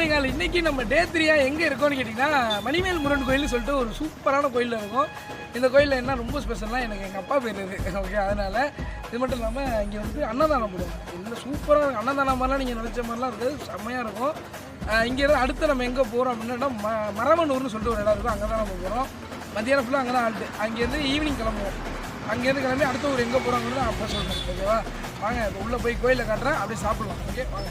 நேரங்கள் இன்றைக்கி நம்ம டே த்ரீயா எங்கே இருக்கோம்னு கேட்டிங்கன்னா மணிமேல் முருகன் கோயில்னு சொல்லிட்டு ஒரு சூப்பரான கோயிலில் இருக்கும். இந்த கோயிலில் என்ன ரொம்ப ஸ்பெஷல்னால் எனக்கு எங்கள் அப்பா பேர் இது. ஓகே அதனால் இது மட்டும் இல்லாமல் இங்கே வந்து அன்னதானம் போடுவோம் இந்த சூப்பராக இருக்கும் அன்னதானம் மாதிரிலாம் நீங்கள் நினச்ச மாதிரிலாம் இருக்குது. செம்மையாக இருக்கும். இங்கேருந்து அடுத்து நம்ம எங்கே போகிறோம் அப்படின்னா ம மரமனூர்னு சொல்லிட்டு ஒரு இடம் இருக்கும். அங்கே தான் நம்ம போகிறோம் மத்தியானம் ஃபுல்லாக அங்கே தான் ஆல்ட்டு அங்கேருந்து ஈவினிங் கிளம்புவோம். அங்கேருந்து கிளம்பி அடுத்த ஊர் எங்கே போகிறாங்கன்னு அப்போ சொல்கிறேன் ஓகேவா வாங்க இப்போ உள்ளே போய் கோயிலில் காட்டுறேன். அப்படியே சாப்பிட்லாம். ஓகே வாங்க.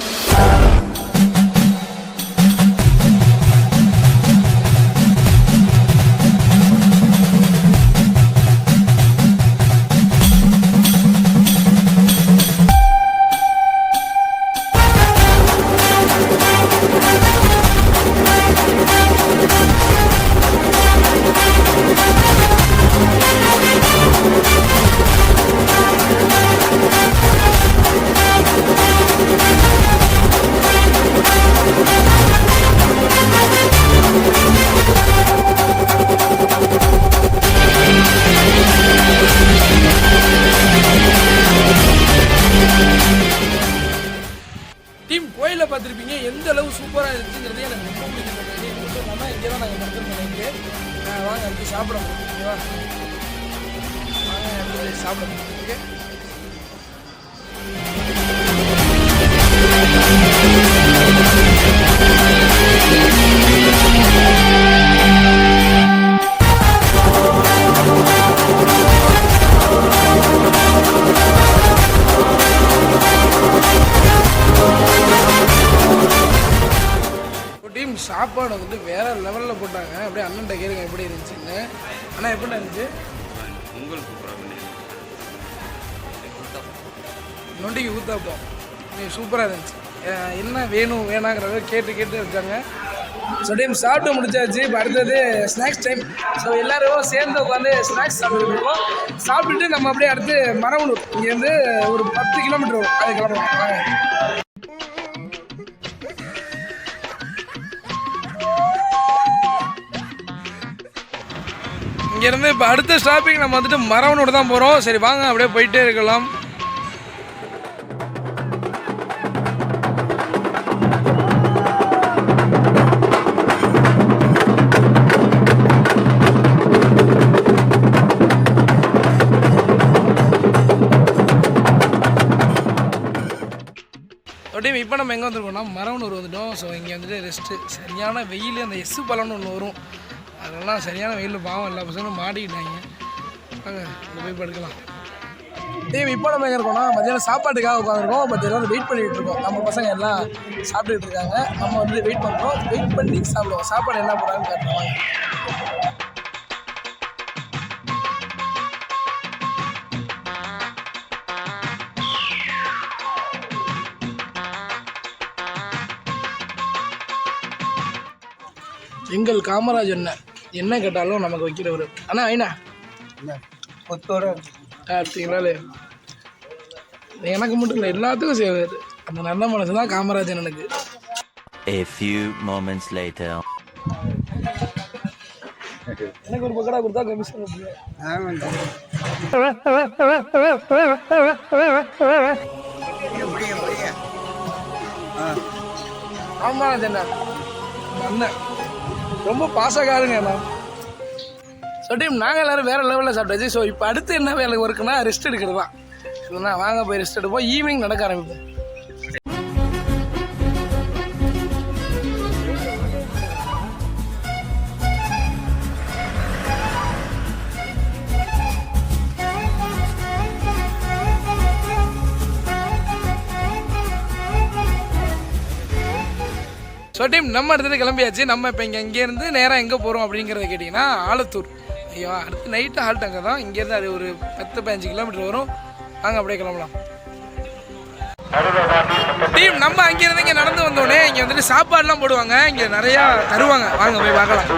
இங்கே தான் நாங்கள் மருத்துவம் பண்ணிட்டு வாங்க அடுத்து சாப்பிடுவோம். ஓகேவா வாங்க அடுத்து சாப்பிடுவோம். ஓகே? Thank you. டீம் சாப்பாடு வந்துட்டு வேற லெவலில் போட்டாங்க. அப்படியே அண்ணன்ட்ட கேளுங்க எப்படி இருந்துச்சுன்னு. ஆனால் எப்படி இருந்துச்சு? பொங்கல் நொண்டிக்கு ஊத்தாப்போம். நீ சூப்பராக இருந்துச்சு. என்ன வேணும் வேணாங்கிறத கேட்டு கேட்டு வச்சாங்க. ஸோ டைம் சாப்பிட்டு முடிச்சாச்சு. இப்போ அடுத்தது ஸ்நாக்ஸ் டைம் ஸோ எல்லோரும் சேர்ந்து உட்காந்து ஸ்நாக்ஸ் சாப்பிட்டுருக்கோம் சாப்பிட்டுட்டு நம்ம அப்படியே அடுத்து மரவனூர். இங்கேருந்து ஒரு பத்து கிலோமீட்டர் வரும். அது கிளம்பலாம். இங்கேருந்து இப்போ அடுத்த ஸ்டாப்பிங் நம்ம வந்துட்டு மரவனோடு தான் போகிறோம் சரி வாங்க அப்படியே போயிட்டே இருக்கலாம். அப்படியே இப்போ நம்ம எங்கே வந்துருக்கோம்னா மரவனூர் வந்துட்டோம். ஸோ இங்கே வந்துட்டு ரெஸ்ட்டு சரியான வெயில் அந்த எஸ்ஸு பழம்னு ஒன்று வரும். அதெல்லாம் சரியான வெயில் பாவம் எல்லா பசங்களும் மாட்டிக்கிட்டாங்க. வாங்க அங்கே போய் படுக்கலாம். டேய் இப்போ நம்ம எங்கே இருக்கோம்னா மத்தியானம் சாப்பாட்டுக்காக உட்காந்துருக்கோம் பட் வெயிட் பண்ணிகிட்டு இருக்கோம். நம்ம பசங்க எல்லாம் சாப்பிட்டுட்டு இருக்காங்க. நம்ம வந்து வெயிட் பண்ணுறோம் வெயிட் பண்ணி சாப்பிடுவோம். சாப்பாடு என்ன போடுறாங்கன்னு கேட்டுருவாங்க எங்கள் காமராஜ் என்ன என்ன கேட்டாலும் நமக்கு வைக்கிறவர். அண்ணா ஐநா கொத்தோட பார்த்தீங்களா எனக்கு மட்டும் இல்லை எல்லாத்துக்கும் செய்வார். அந்த நல்ல மனசு தான் காமராஜன் எனக்கு A few moments later. எனக்கு ஒரு பக்கடா கொடுத்தா கமிஷன் கொடுத்துருவேன் ஆமாண்டா முடிய முடிய ஆ. காமராஜன் அண்ணன் ரொம்ப பாசக்காருங்க நான் ஸோ டீம் நாங்கள் எல்லாரும் வேறு லெவலில் சாப்பிட்டாச்சு. ஸோ இப்போ அடுத்து என்ன வேலை ஒர்க்குன்னா ரெஸ்ட் எடுக்கிறது தான் இல்லைன்னா வாங்க போய் ரெஸ்ட் எடுப்போம். ஈவினிங் நடக்க ஆரம்பிப்போம். ஸோ டீம் நம்ம இடத்துல கிளம்பியாச்சு. நம்ம இப்போ இங்கே இங்கேருந்து நேராக எங்கே போகிறோம் அப்படிங்கிறத கேட்டிங்கன்னா ஆலத்தூர். ஐயோ அடுத்து நைட்டு ஹால்ட் அங்கே தான். இங்கேருந்து அது ஒரு பத்து பதினஞ்சு கிலோமீட்டர் வரும். வாங்க அப்படியே கிளம்பலாம். டீம் நம்ம அங்கேருந்து இங்கே நடந்து வந்தோடனே இங்கே வந்துட்டு சாப்பாடுலாம் போடுவாங்க. இங்கே நிறையா தருவாங்க. வாங்க போய் பார்க்கலாம்.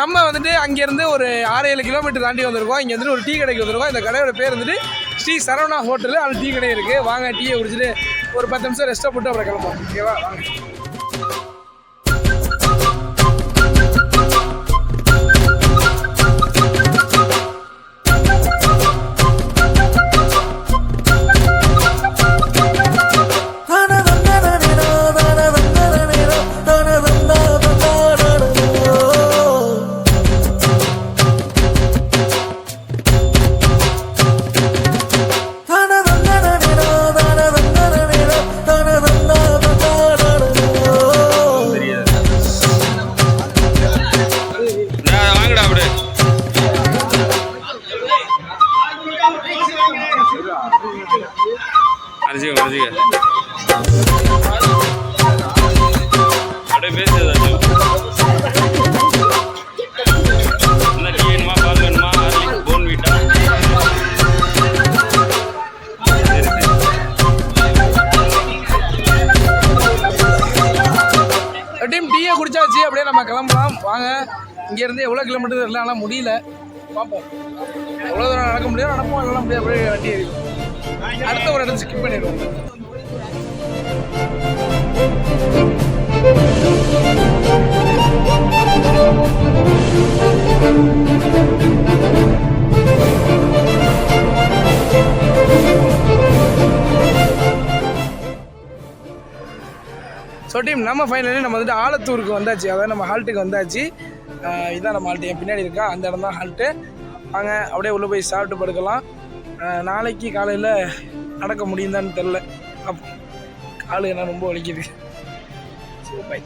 நம்ம வந்துட்டு அங்கேருந்து ஒரு ஆறு ஏழு கிலோமீட்டர் தாண்டி வந்திருக்கோம். இங்கே வந்துட்டு ஒரு டீ கடைக்கு வந்திருக்கோம். இந்த கடையோட பேர் வந்துட்டு ஸ்ரீ சரவணா ஹோட்டலு. அது டீ கடை இருக்குது வாங்க டீயை குடிச்சிட்டு ஒரு பத்து நிமிஷம் ரெஸ்ட்டை போட்டு அப்புறம் கிளம்புவோம். ஓகேவா வாங்க. வீட்டா? சரி சரி டீம் டீயை குடிச்சாச்சு அப்படியே நம்ம கிளம்பலாம். வாங்க. இங்கேருந்து எவ்வளோ கிலோமீட்டர் தெரியல ஆனால் முடியல. பார்ப்போம். எவ்வளோ தூரம் நடக்க முடியும் நடப்போம். எல்லாம் அப்படியே அப்படியே வண்டி ஏறிடும் அடுத்த ஒரு இடத்துல ஸ்கிப் பண்ணிடுவோம். ஸோ டீம் நம்ம ஃபைனலி நம்ம வந்துட்டு ஆலத்தூருக்கு வந்தாச்சு. அதாவது நம்ம ஹால்ட்டுக்கு வந்தாச்சு. இதுதான் நம்ம ஹால்ட்டு என் பின்னாடி இருக்கா? அந்த இடம் தான் ஹால்ட்டு வாங்க அப்படியே உள்ளே போய் சாப்பிட்டு படுக்கலாம். நாளைக்கு காலையில் நடக்க முடியுந்தான்னு தெரில அப்போ காலு என்ன ரொம்ப வலிக்குது. So by